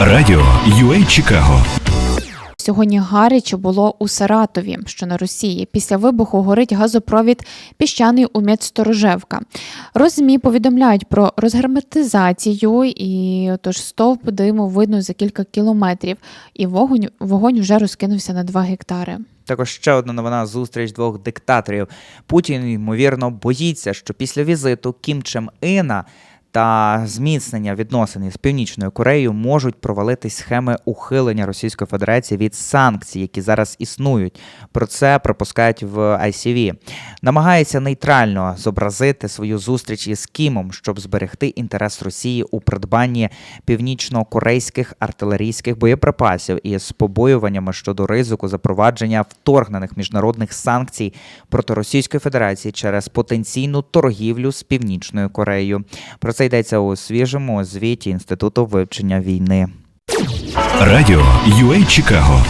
Радіо UA Чикаго Сьогодні гаряче було у Саратові, що на Росії. Після вибуху горить газопровід піщаний у Медсторожевка. Розмі повідомляють про розгерметизацію, і тож стовп диму видно за кілька кілометрів, і вогонь, вогонь вже розкинувся на 2 гектари. Також ще одна новина зустріч двох диктаторів. Путін ймовірно боїться, що після візиту Кім Чен Іна та зміцнення відносин із Північною Кореєю можуть провалитись схеми ухилення Російської Федерації від санкцій, які зараз існують. Про це пропускають в ICV. Намагається нейтрально зобразити свою зустріч із Кімом, щоб зберегти інтерес Росії у придбанні північно-корейських артилерійських боєприпасів із побоюваннями щодо ризику запровадження вторгнених міжнародних санкцій проти Російської Федерації через потенційну торгівлю з Північною Кореєю. Про це йдеться у свіжому звіті Інституту вивчення війни. Радіо UA Чикаго